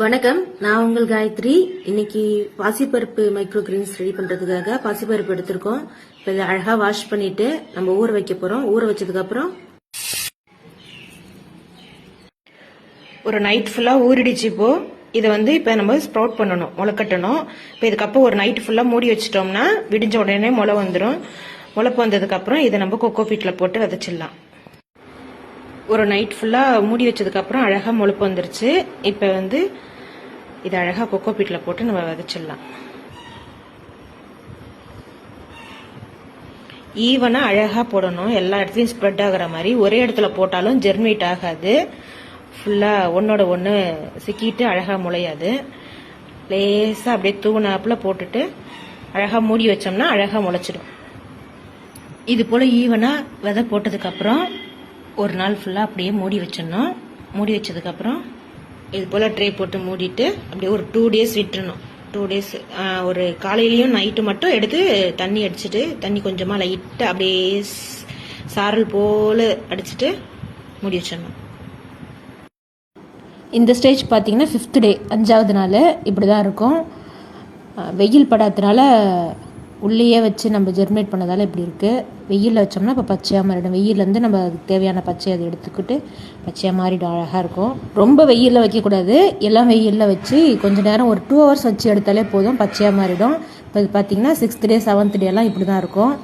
வணக்கம். நான் உங்கள் காயத்ரி. இன்னைக்கு பாசிப்பருப்பு மைக்ரோ கிரீன்ஸ் ரெடி பண்றதுக்காக பாசிப்பருப்பு எடுத்திருக்கோம். இப்போ இதை அழகா வாஷ் பண்ணிட்டு நம்ம ஊற வைக்க போறோம். ஊற வச்சதுக்கு அப்புறம் ஒரு நைட் ஃபுல்லா ஊறிடுச்சு இப்போ. இதை வந்து இப்போ நம்ம ஸ்ப்ரவுட் பண்ணணும். முளை கட்டணும். இப்போ இதுக்கப்புறம் ஒரு நைட் ஃபுல்லா மூடி வச்சிட்டோம்னா விடிஞ்ச உடனே முளை வந்துடும் முளைப்பு வந்ததுக்கு அப்புறம் இதை நம்ம கொக்கோ ஃபீட்டில் போட்டு விதைச்சிடலாம். ஒரு நைட் ஃபுல்லாக மூடி வச்சதுக்கப்புறம் அழகாக முழுப்பு வந்துருச்சு. இப்போ வந்து இதை அழகாக கொக்கோ பீட்டில் போட்டு நம்ம விதைச்சிடலாம். ஈவனாக அழகாக போடணும். எல்லா இடத்துலையும் ஸ்ப்ரெட் ஆகிற மாதிரி. ஒரே இடத்துல போட்டாலும் ஜெர்மினேட் ஆகாது. ஃபுல்லாக ஒன்றோட ஒன்று சிக்கிட்டு அழகாக முளையாது. லேசாக அப்படியே தூணாப்பில் போட்டுட்டு அழகாக மூடி வச்சோம்னா அழகாக முளைச்சிடும். இது போல் ஈவனாக விதை போட்டதுக்கப்புறம் ஒரு நாள் ஃபுல்லாக அப்படியே மூடி வச்சிடணும். மூடி வச்சதுக்கப்புறம் இது போல் ட்ரே போட்டு மூடிட்டு அப்படியே ஒரு டூ டேஸ் விட்டுறணும். டூ டேஸ் ஒரு காலையிலையும் நைட்டு மட்டும் எடுத்து தண்ணி அடிச்சுட்டு தண்ணி கொஞ்சமாக லைட்டாக அப்படியே சாரல் போல் அடிச்சிட்டு மூடி வச்சிடணும். இந்த ஸ்டேஜ் பார்த்தீங்கன்னா ஃபிஃப்த் டே அஞ்சாவது நாள் இப்படி தான் இருக்கும் வெயில் படாததுனால உள்ளேயே வச்சு நம்ம ஜெர்மினேட் பண்ணதால இப்படி இருக்குது வெயிலில் வச்சோம்னா இப்போ பச்சையாக மாறிடும். வெயிலேருந்து நம்ம அதுக்கு தேவையான பச்சையை அதை எடுத்துக்கிட்டு பச்சையாக மாறிடும் அழகாக இருக்கும். ரொம்ப வெயிலில் வைக்கக்கூடாது. எல்லாம் வெயிலில் வச்சு கொஞ்ச நேரம் ஒரு டூ ஹவர்ஸ் வச்சு எடுத்தாலே போதும். பச்சையாக மாறிடும். இப்போ இது பார்த்தீங்கன்னா சிக்ஸ்த் டே செவன்த் டே எல்லாம் இப்படி தான் இருக்கும்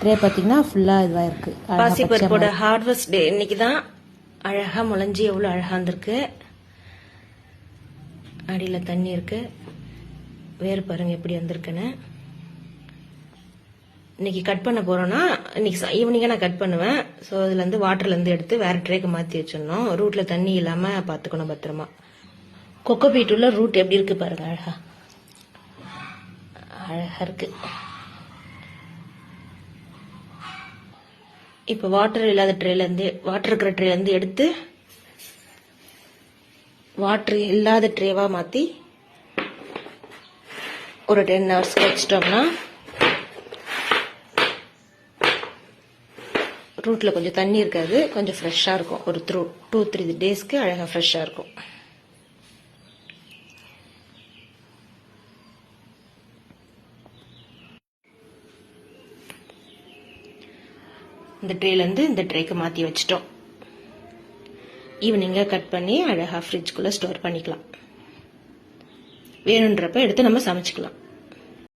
ட்ரே பார்த்தீங்கன்னா ஃபுல்லாக இதுவாக இருக்குது பாசிப்பருப்போட ஹார்வெஸ்ட் டே இன்னைக்கு தான் அழகாக முளைஞ்சி எவ்வளோ அழகாக இருந்திருக்கு அடியில் தண்ணி இருக்கு. வேறு பாருங்க எப்படி வந்திருக்குன்னு. இன்னைக்கு கட் பண்ண போறோம்னா இன்னைக்கு ஈவினிங்காக நான் கட் பண்ணுவேன். ஸோ இதுலேருந்து வாட்டர்லேருந்து எடுத்து வேற ட்ரேக்கு மாற்றி வச்சிடணும். ரூட்டில் தண்ணி இல்லாமல் பார்த்துக்கணும் பத்திரமா. கொக்கோ பீட் உள்ள ரூட் எப்படி இருக்கு பாருங்க அழகா. அழகா இருக்கு. இப்போ வாட்டர் இல்லாத ட்ரேலேருந்து வாட்டர் இருக்கிற ட்ரேலேருந்து எடுத்து வாட்டர் இல்லாத ட்ரேவாக மாற்றி ஒரு டென் ஹவர்ஸ் வச்சிட்டோம்னா ரூட்டில் கொஞ்சம் தண்ணி இருக்காது. கொஞ்சம் ஃப்ரெஷ்ஷாக இருக்கும். ஒரு த்ரூ டூ த்ரீ டேஸ்க்கு அழகாக ஃப்ரெஷ்ஷாக இருக்கும். இந்த ட்ரேலேருந்து இந்த ட்ரேக்கு மாற்றி வச்சிட்டோம். ஈவினிங்காக கட் பண்ணி அழகாக ஃப்ரிட்ஜ்குள்ளே ஸ்டோர் பண்ணிக்கலாம். வேணுன்றப்ப எடுத்து நம்ம சமைச்சிக்கலாம்.